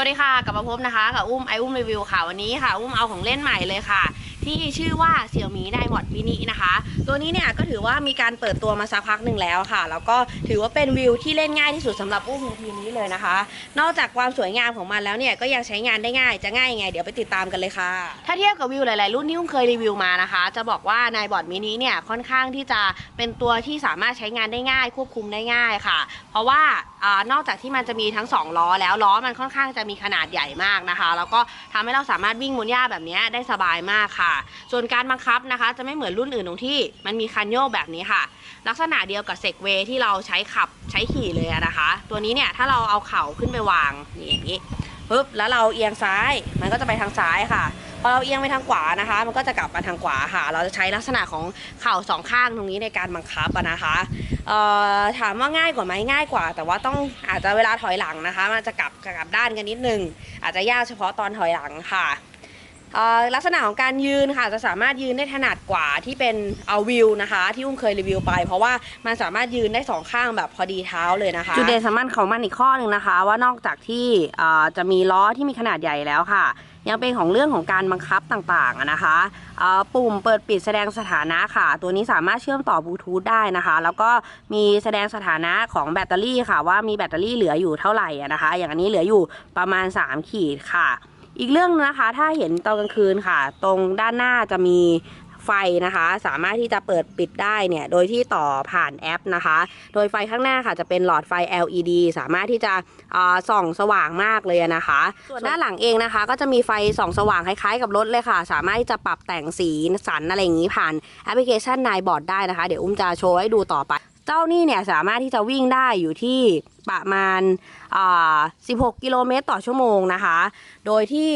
สวัสดีค่ะกลับมาพบนะคะกับอุ้มไออุ้มรีวิวค่ะวันนี้ค่ะ อุ้มเอาของเล่นใหม่เลยค่ะ ที่ชื่อว่าเสี่ยวมีไดมอดมินินะคะ ตัวนี้เนี่ยก็ถือว่ามีการเปิดตัวมาสักพักหนึ่งแล้วค่ะ แล้วก็ถือว่าเป็นวิวที่เล่นง่ายที่สุดสำหรับอุ้มในทีนี้เลยนะคะ นอกจากความสวยงามของมันแล้วเนี่ยก็ยังใช้งานได้ง่ายจะง่ายยังไงเดี๋ยวไปติดตามกันเลยค่ะ ถ้าเทียบกับวิวหลาย ๆ รุ่นที่อุ้มเคยรีวิวมานะคะ จะบอกว่านายบอร์ดมินิเนี่ยค่อนข้างที่จะเป็นตัวที่สามารถใช้งานได้ง่าย ควบคุมได้ง่ายค่ะ เพราะว่าอนอกจากที่มันจะมีทั้ง 2 ล้อแล้วล้อมันค่อนข้างจะมีขนาดใหญ่มากนะคะ แล้วก็ทำให้เราสามารถวิ่งบนหญ้าแบบนี้ได้สบายมากค่ะส่วนการบังคับนะคะ จะไม่เหมือนรุ่นอื่นตรงที่มันมีคันโยกแบบนี้ค่ะ ลักษณะเดียวกับเซกเวที่เราใช้ขับใช้ขี่เลยนะคะ ตัวนี้เนี่ยถ้าเราเอาเข่าขึ้นไปวางนี่อย่างนี้ปุ๊บแล้วเราเอียงซ้ายมันก็จะไปทางซ้ายค่ะพอเราเอียงไปทางขวานะคะ มันก็จะกลับมาทางขวาค่ะ เราจะใช้ลักษณะของเข่าสองข้างตรงนี้ในการบังคับนะคะถามว่าง่ายกว่าไหมง่ายกว่า แต่ว่าต้องอาจจะเวลาถอยหลังนะคะ มันจะกลับกลับด้านกันนิดนึง อาจจะยากเฉพาะตอนถอยหลังค่ะ ลักษณะของการยืนค่ะจะสามารถยืนได้ถนัดกว่าที่เป็นเอาวิวนะคะ ที่อุ้มเคยรีวิวไป เพราะว่ามันสามารถยืนได้สองข้างแบบพอดีเท้าเลยนะคะ จุดเด่นสำคัญของมันอีกข้อหนึ่งนะคะ ว่านอกจากที่จะมีล้อที่มีขนาดใหญ่แล้วค่ะ ยังเป็นของเรื่องของการบังคับต่างๆนะคะปุ่มเปิดปิดแสดงสถานะค่ะ ตัวนี้สามารถเชื่อมต่อบลูทูธได้นะคะ แล้วก็มีแสดงสถานะของแบตเตอรี่ค่ะ ว่ามีแบตเตอรี่เหลืออยู่เท่าไหร่นะคะ อย่างอันนี้เหลืออยู่ประมาณ 3 ขีดค่ะ อีกเรื่องนึงนะคะ ถ้าเห็นตอนกลางคืนค่ะ ตรงด้านหน้าจะมีไฟนะคะ สามารถที่จะเปิดปิดได้เนี่ย โดยที่ต่อผ่านแอปนะคะ โดยไฟข้างหน้าค่ะจะเป็นหลอดไฟ LED สามารถที่จะอ่าส่องสว่างมากเลยนะคะ ส่วนด้านหลังเองนะคะ ก็จะมีไฟส่องสว่างคล้ายๆกับรถเลยค่ะ สามารถที่จะปรับแต่งสีสันอะไรอย่างนี้ผ่านแอปพลิเคชันนายบอร์ดได้นะคะ เดี๋ยวอุ้มจะโชว์ให้ดูต่อไป เจ้านี่เนี่ยสามารถที่จะวิ่งได้อยู่ที่ประมาณ 16 กิโลเมตรต่อชั่วโมงนะคะ โดยที่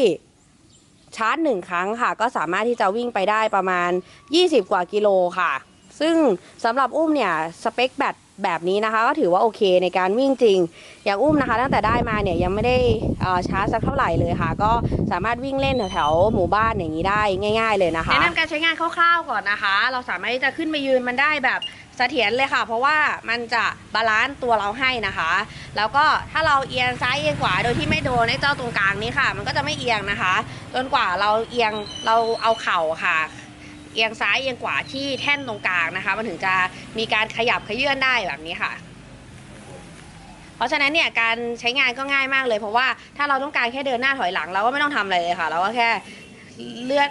ชาร์จหนึ่งครั้งค่ะ ก็สามารถที่จะวิ่งไปได้ประมาณ 20 กว่ากิโลค่ะ ซึ่งสำหรับอุ้มเนี่ยสเปคแบตแบบนี้นะคะก็ถือว่าโอเคในการวิ่งจริง อย่างอุ้มนะคะ ตั้งแต่ได้มาเนี่ยยังไม่ได้ชาร์จสักเท่าไหร่เลยค่ะ ก็สามารถวิ่งเล่นแถวๆหมู่บ้านอย่างนี้ได้ง่าย ๆ เลยนะคะแนะนำการใช้งานคร่าวๆก่อนนะคะ เราสามารถที่จะขึ้นไปยืนมันได้แบบเสถียรเลยค่ะ เพราะว่ามันจะบาลานซ์ตัวเราให้นะคะ แล้วก็ถ้าเราเอียงซ้ายเอียงขวาโดยที่ไม่โดนไอ้เจ้าตรงกลางนี้ค่ะ มันก็จะไม่เอียงนะคะจนกว่าเราเอียงเราเอาเข่าค่ะ เอียงซ้ายเอียงขวาที่แท่นตรงกลางนะคะ มันถึงจะมีการขยับขยื่นได้แบบนี้ค่ะเพราะฉะนั้นเนี่ยการใช้งานก็ง่ายมากเลย เพราะว่าถ้าเราต้องการแค่เดินหน้าถอยหลังเราก็ไม่ต้องทำอะไรเลยค่ะ เราก็แค่เลือก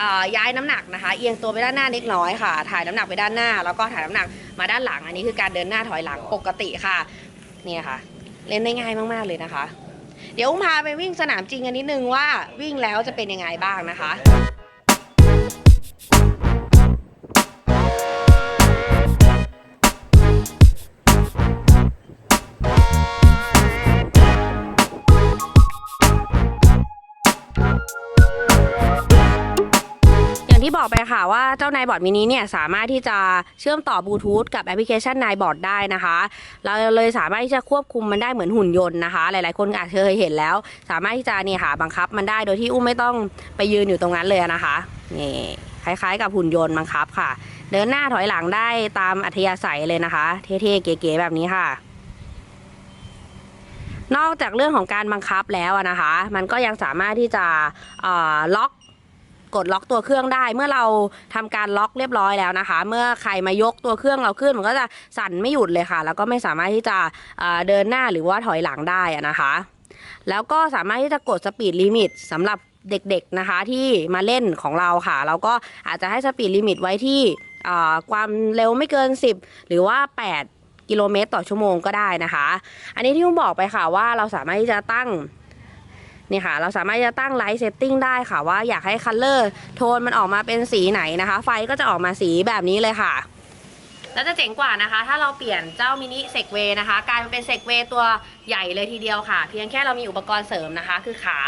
อย้ายน้ำหนักนะคะ เอียงตัวไปด้านหน้าเล็กน้อยค่ะ ถ่ายน้ำหนักไปด้านหน้า แล้วก็ถ่ายน้ำหนักมาด้านหลัง อันนี้คือการเดินหน้าถอยหลังปกติค่ะเนี่ยค่ะ เล่นได้ง่ายมากๆเลยนะคะ เดี๋ยวอุ้มพาไปวิ่งสนามจริงกันนิดนึงว่าวิ่งแล้วจะเป็นยังไงบ้างนะคะ บอกไปค่ะว่าเจ้านายบอร์ดมินิเนี่ยสามารถที่จะเชื่อมต่อบลูทูธกับแอปพลิเคชันนายบอร์ดได้นะคะ เราเลยสามารถที่จะควบคุมมันได้เหมือนหุ่นยนต์นะคะ หลายๆ คนอาจจะเคยเห็นแล้ว สามารถที่จะเนี่ยค่ะบังคับมันได้โดยที่อุ้มไม่ต้องไปยืนอยู่ตรงนั้นเลยนะคะนี่คล้ายๆ กับหุ่นยนต์บังคับค่ะ เดินหน้าถอยหลังได้ตามอัธยาศัยเลยนะคะ เท่ๆเก๋ๆแบบนี้ค่ะนอกจากเรื่องของการบังคับแล้วนะคะ มันก็ยังสามารถที่จะล็อก กดล็อกตัวเครื่องได้ เมื่อเราทำการล็อกเรียบร้อยแล้วนะคะ เมื่อใครมายกตัวเครื่องเราขึ้นมันก็จะสั่นไม่หยุดเลยค่ะ แล้วก็ไม่สามารถที่จะเดินหน้าหรือว่าถอยหลังได้นะคะ แล้วก็สามารถที่จะกดสปีดลิมิตสำหรับเด็กๆนะคะที่มาเล่นของเราค่ะ เราก็อาจจะให้สปีดลิมิตไว้ที่ความเร็วไม่เกิน 10 หรือว่า 8 กิโลเมตรต่อชั่วโมงก็ได้นะคะ อันนี้ที่ผมบอกไปค่ะว่าเราสามารถที่จะตั้ง นี่ค่ะ เราสามารถจะตั้งไลท์เซตติ้งได้ค่ะว่าอยากให้คัลเลอร์โทนมันออกมาเป็นสีไหนนะคะ ไฟก็จะออกมาสีแบบนี้เลยค่ะ แล้วจะเจ๋งกว่านะคะ ถ้าเราเปลี่ยนเจ้ามินิเซกเวนะคะกลายมาเป็นเซกเวตัวใหญ่เลยทีเดียวค่ะ เพียงแค่เรามีอุปกรณ์เสริมนะคะ คือขา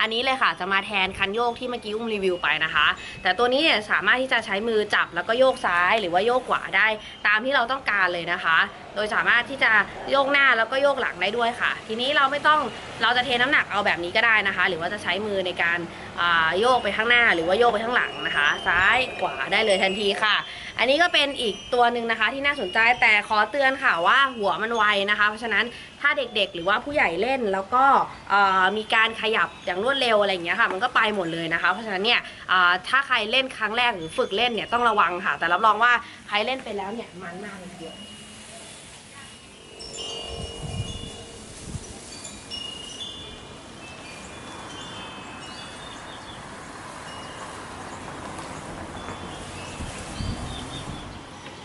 อันนี้เลยค่ะจะมาแทนคันโยกที่เมื่อกี้อุ้มรีวิวไปนะคะ แต่ตัวนี้เนี่ยสามารถที่จะใช้มือจับแล้วก็โยกซ้ายหรือว่าโยกขวาได้ ตามที่เราต้องการเลยนะคะ โดยสามารถที่จะโยกหน้าแล้วก็โยกหลังได้ด้วยค่ะ ทีนี้เราไม่ต้องเราจะเทน้ำหนักเอาแบบนี้ก็ได้นะคะ หรือว่าจะใช้มือในการโยกไปข้างหน้า หรือว่าโยกไปข้างหลังนะคะ ซ้ายขวาได้เลยทันทีค่ะ อันนี้ก็เป็นอีกตัวหนึ่งนะคะที่น่าสนใจแต่ขอเตือนค่ะว่าหัวมันไวนะคะ เพราะฉะนั้นถ้าเด็กๆ หรือว่าผู้ใหญ่เล่นแล้วก็มีการขยับอย่างรวดเร็วอะไรอย่างเงี้ยค่ะ มันก็ไปหมดเลยนะคะ เพราะฉะนั้นเนี่ยถ้าใครเล่นครั้งแรกหรือฝึกเล่นเนี่ยต้องระวังค่ะ แต่รับรองว่าใครเล่นไปแล้วเนี่ยมันมากเลยทีเดียว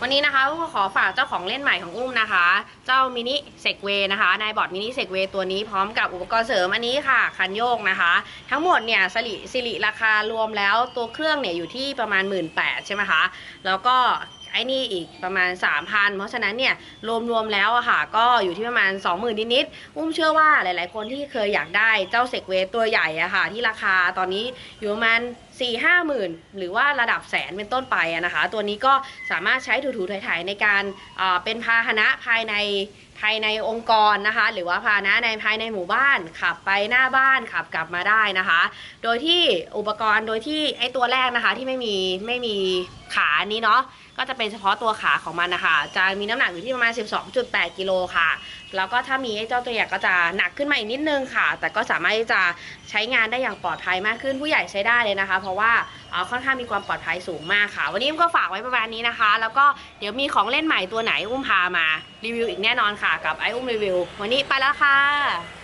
วันนี้นะคะอุ้มก็ขอฝากเจ้าของเล่นใหม่ของอุ้มนะคะ เจ้ามินิเซกเวนะคะนายบอร์ดมินิเซกเวตัวนี้พร้อมกับอุปกรณ์เสริมอันนี้ค่ะ คันโยกนะคะ ทั้งหมดเนี่ยสิริสิริราคารวมแล้วตัวเครื่องเนี่ยอยู่ที่ประมาณ 1 8ื่นใช่ไหมคะ แล้วก็ ไอ้นี่อีกประมาณ 3,000 เพราะฉะนั้นเนี่ยรวมๆแล้วอะค่ะก็อยู่ที่ประมาณ 20,000 นิดๆอุ้มเชื่อว่าหลายๆ คนที่เคยอยากได้เจ้าเซกเวตัวใหญ่อะค่ะที่ราคาตอนนี้อยู่ประมาณ4 5หมื่นหรือว่าระดับแสนเป็นต้นไปอะนะคะ ตัวนี้ก็สามารถใช้ถูๆถ่ายๆในการอ่าเป็นพาหนะภายในภายในองค์กรนะคะ หรือว่าพาหนะในภายในหมู่บ้านขับไปหน้าบ้านขับกลับมาได้นะคะ โดยที่อุปกรณ์โดยที่ไอตัวแรกนะคะที่ไม่มีไม่มีขาอันนี้เนาะก็จะเป็นเฉพาะตัวขาของมันนะคะจะมีน้ำหนักอยู่ที่ประมาณ 12.8 กิโลค่ะ แล้วก็ถ้ามีไอ้เจ้าตัวใหญ่ก็จะหนักขึ้นมาอีกนิดนึงค่ะ แต่ก็สามารถที่จะใช้งานได้อย่างปลอดภัยมากขึ้นผู้ใหญ่ใช้ได้เลยนะคะ เพราะว่าค่อนข้างมีความปลอดภัยสูงมากค่ะ วันนี้อุ้มก็ฝากไว้ประมาณนี้นะคะ แล้วก็เดี๋ยวมีของเล่นใหม่ตัวไหนอุ้มพามารีวิวอีกแน่นอนค่ะ กับไออุ้มรีวิววันนี้ไปแล้วค่ะ